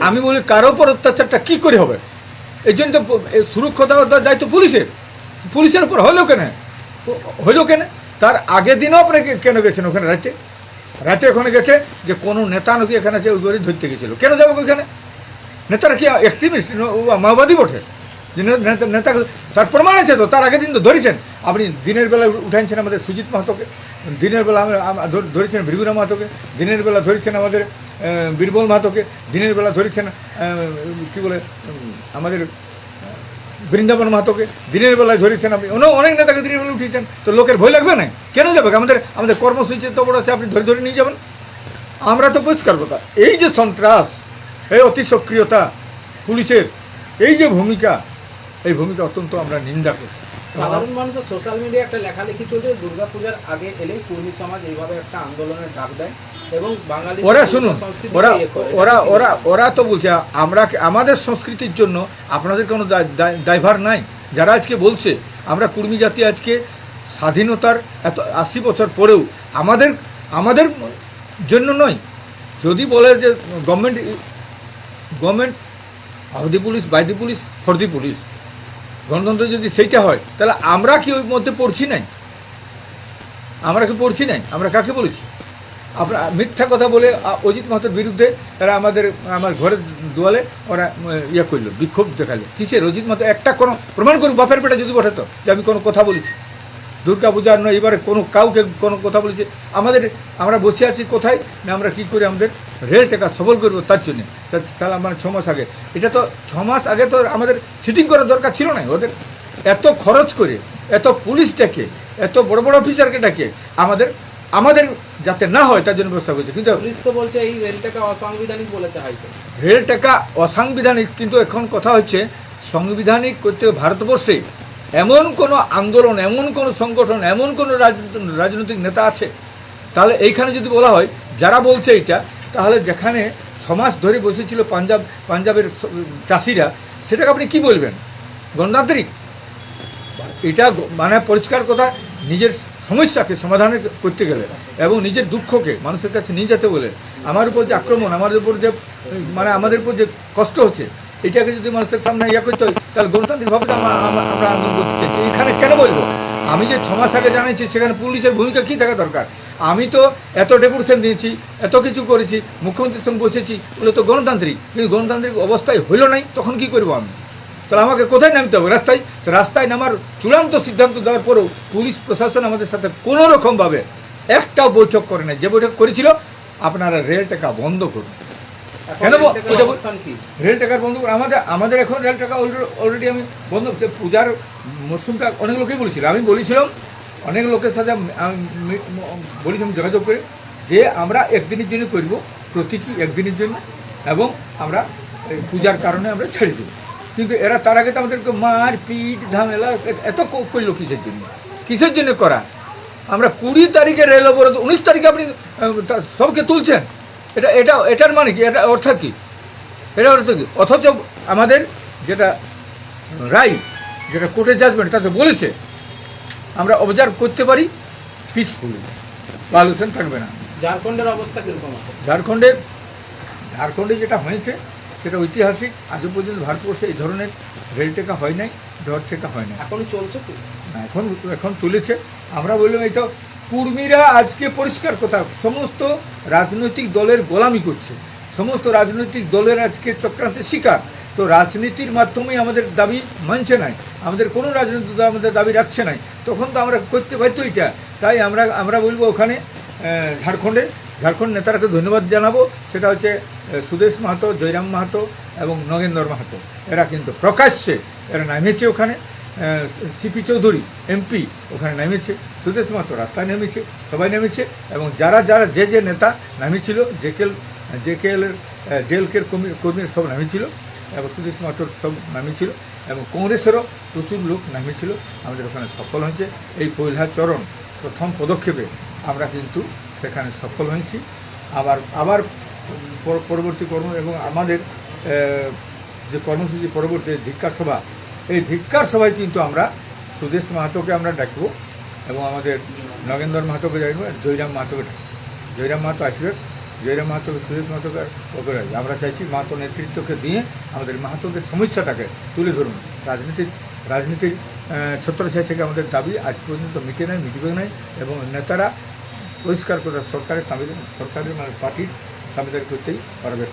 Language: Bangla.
আমি বলি, কারও উপর অত্যাচারটা কি করে হবে? এই জন্য তো সুরক্ষা দেওয়ার দায়িত্ব পুলিশের। পুলিশের উপর হলো কেন? হলো কেন? তার আগের দিনও আপনি কেন গেছেন ওখানে রাতে রাতে ওখানে গেছে যে কোনো নেতা নাকি এখানে সে ওই ধরতে গেছিল। কেন যাব ওখানে? নেতারা কি এক্সট্রিমিস্ট মাওবাদী বটে? নেতা- তার প্রমাণ আছে তো, তার আগের দিন তো ধরেছেন। আপনি দিনের বেলা উঠাইছেন আমাদের সুজিত মাহাতোকে। দিনের বেলা আমরা- ধর- ধরেছেন ভৃগুরা মাহাতোকে। দিনের বেলা ধরেছেন আমাদের বীরবল মাহাতোকে দিনের বেলা ধরেছেন কি বলে আমাদের বৃন্দাবন মাহাতোকে দিনের বেলায় ধরেছেন আপনি। অনেক অনেক নেতাকে দিনের বেলা উঠিয়েছেন, তো লোকের ভয় লাগবে না? কেন যাবে? আমাদের আমাদের কর্মসূচি তো বড় আছে, আপনি ধরে ধরে নিয়ে যাবেন। আমরা তো পরিষ্কার কথা, এই যে সন্ত্রাস, এই অতি সক্রিয়তা পুলিশের, এই যে ভূমিকা, এই ভূমিকা অত্যন্ত আমরা নিন্দা করছি। সাধারণ মানুষের সোশ্যাল মিডিয়া একটা লেখালেখি চলছে, দুর্গাপূজার আগে এলেই কুর্মী সমাজ এইভাবে একটা আন্দোলনের ডাক দেয়। এবং বাঙালি ওরা শুনুন ওরা ওরা ওরা ওরা তো বলছে আমরা আমাদের সংস্কৃতির জন্য আপনাদের কোনো দায়- দায়- দায়ভার নাই। যারা আজকে বলছে আমরা কুর্মী জাতি আজকে স্বাধীনতার এত আশি বছর পরেও আমাদের আমাদের জন্য নয়। যদি বলে যে government government of the police by the police for the police গণতন্ত্র যদি সেইটা হয় তাহলে আমরা কি ওই মধ্যে পড়ছি নাই? আমরা কি পড়ছি নাই? আমরা কাকে বলেছি? আমরা মিথ্যা কথা বলে অজিত মাহাতোর বিরুদ্ধে তারা আমাদের, আমার ঘরের দুয়ালে ওরা ইয়ে করল, বিক্ষোভ দেখাল। কিসের? অজিত মাহাতো একটা কোনো প্রমাণ করুক, বাপের পেটে যদি বসাতো যে আমি কোনো কথা বলেছি। দুর্গা পূজার নয়, এবারে কোনো কাউকে কোনো কথা বলেছে। আমাদের, আমরা বসে আছি কোথায়? না আমরা কি করে আমাদের রেল টাকা সবল করব তার জন্যে? তাহলে আমার ছ মাস আগে। এটা তো ছ মাস আগে তো আমাদের সিটিং করার দরকার ছিল না। ওদের এত খরচ করে, এত পুলিশ ডেকে, এত বড় বড় অফিসারকে ডেকে আমাদের আমাদের যাতে না হয় তার জন্য ব্যবস্থা করেছে। কিন্তু পুলিশ তো বলছে এই রেলটাকে অসাংবিধানিক বলেছে হাইকোর্ট। রেল টাকা অসাংবিধানিক কিন্তু এখন কথা হচ্ছে সাংবিধানিক করতে ভারতবর্ষে। এমন কোনো আন্দোলন এমন কোনো সংগঠন এমন কোনো রাজনৈতিক নেতা আছে। তাহলে এইখানে যদি বলা হয় যারা বলছে এটা তাহলে যেখানে ছমাস ধরে বসেছিল পাঞ্জাব পাঞ্জাবের চাষিরা সেটাকে আপনি কি বলবেন? গণতান্ত্রিক? এটা মানে পরিষ্কার কথা নিজের সমস্যাকে সমাধান করতে গেলে এবং নিজের দুঃখকে মানুষের কাছে নিয়ে যেতে বলে আমার উপর যে আক্রমণ আমাদের উপর যে মানে আমাদের উপর যে কষ্ট হচ্ছে, এটাকে যদি মানুষের সামনে ইয়ে করতে হয়, তাহলে গণতান্ত্রিকভাবে আমরা আন্দোলন করতে চাইছি এখানে কেন বলব? আমি যে ছ মাস আগে জানিয়েছি, সেখানে পুলিশের ভূমিকা কী থাকা দরকার? আমি তো এত ডেপুটেশন দিয়েছি, এত কিছু করেছি, মুখ্যমন্ত্রীর সঙ্গে বসেছি বলে তো গণতান্ত্রিক। কিন্তু গণতান্ত্রিক অবস্থায় হইল নাই, তখন কি করব আমি? তাহলে আমাকে কোথায় নামতে হবে? রাস্তায় তো রাস্তায় নামার চূড়ান্ত সিদ্ধান্ত দেওয়ার পরেও পুলিশ প্রশাসন আমাদের সাথে কোনো রকমভাবে একটাও বৈঠক করে না যে বৈঠক করেছিল আপনারা রেল টাকা বন্ধ করুন। কেন রেল টাকার বন্ধ করে আমাদের আমাদের এখন রেল টাকা অলরেডি আমি বন্ধ পূজার মরশুমটা অনেক লোকেই বলেছিল। আমি বলেছিলাম অনেক লোকের সাথে বলেছিলাম যোগাযোগ করে যে আমরা একদিনের জন্য করব প্রতীকী একদিনের জন্য এবং আমরা এই পূজার কারণে আমরা ছেড়ে দেব। কিন্তু এরা তার আগে তো আমাদেরকে মার পিট ঝামেলা এত করল কিসের জন্য? কিসের জন্য করা? আমরা কুড়ি তারিখে রেল অবরোধ উনিশ তারিখে আপনি সবকে তুলছেন? এটা এটা এটার মানে কি? এটা অর্থাৎ কি? এটা অর্থ কি? অথচ আমাদের যেটা রায় যেটা কোর্টের জাজমেন্ট তাতে বলেছে আমরা অবজার্ভ করতে পারি পিসফুলি পালুশন থাকবে না। ঝাড়খণ্ডের অবস্থা কীরকম ঝাড়খণ্ডের ঝাড়খণ্ডে যেটা হয়েছে সেটা ঐতিহাসিক। আজও পর্যন্ত ভারতবর্ষে এই ধরনের রেল টেকা হয় নাই ঝড় ছেকা হয় না এখনই চলছে এখন এখন তুলেছে। আমরা বললাম এই তো কুর্মীরা আজকে পরিষ্কার কথা সমস্ত রাজনৈতিক দলের গোলামি করছে। সমস্ত রাজনৈতিক দলের আজকে চক্রান্তের শিকার। তো রাজনীতির মাধ্যমেই আমাদের দাবি মানছে নাই। আমাদের কোনো রাজনৈতিক দল আমাদের দাবি রাখছে নাই। তখন তো আমরা করতে পারতো এটা। তাই আমরা আমরা বলব ওখানে ঝাড়খণ্ডে ঝাড়খণ্ড নেতারাকে ধন্যবাদ জানাব। সেটা হচ্ছে সুদেশ মাহাতো, জয়রাম মাহাতো এবং নগেন্দ্র মাহাতো। এরা কিন্তু প্রকাশ্যে এরা নামেছে ওখানে। সিপি চৌধুরী, এমপি ওখানে নেমেছে। সুদেশ মাহাতো রাস্তায় নেমেছে, সবাই নেমেছে এবং যারা যারা, যে যে নেতা নামিয়েছিল জেকেল জেকেলের জেলকের কর্মী কর্মীর সব নামিয়েছিল এবং সুদেশ মাহাতোর সব নামিয়েছিল এবং কংগ্রেসেরও প্রচুর লোক নামিয়েছিল আমাদের ওখানে সফল হয়েছে। এই পৈলা চরণ প্রথম পদক্ষেপে আমরা কিন্তু সেখানে সফল হয়েছি। আবার আবার পরবর্তী কর্ম এবং আমাদের যে কর্মসূচি পরবর্তী ধিক্ষার সভা, এই ধিক্ষার সভায় কিন্তু আমরা সুদেশ মাহাতোকে আমরা ডাকব এবং আমাদের নগেন্দ্র মাহাতোকে ডাকব জয়রাম মাহাতোকে জয়রাম মাহাতো আসবে, জয়রাম মাহাতো সুদেশ মাহাতোকে ওপরে আমরা চাইছি মাহাতো নেতৃত্বকে দিয়ে আমাদের মাহাতোদের সমস্যাটাকে তুলে ধরুন। রাজনীতির রাজনীতির ছত্রছায় থেকে আমাদের দাবি আজ পর্যন্ত মিটে নাই, মিটবে নাই এবং নেতারা পরিষ্কার করে সরকারের তামিল সরকারের মানে পার্টির তামিদারি করতেই পারবে।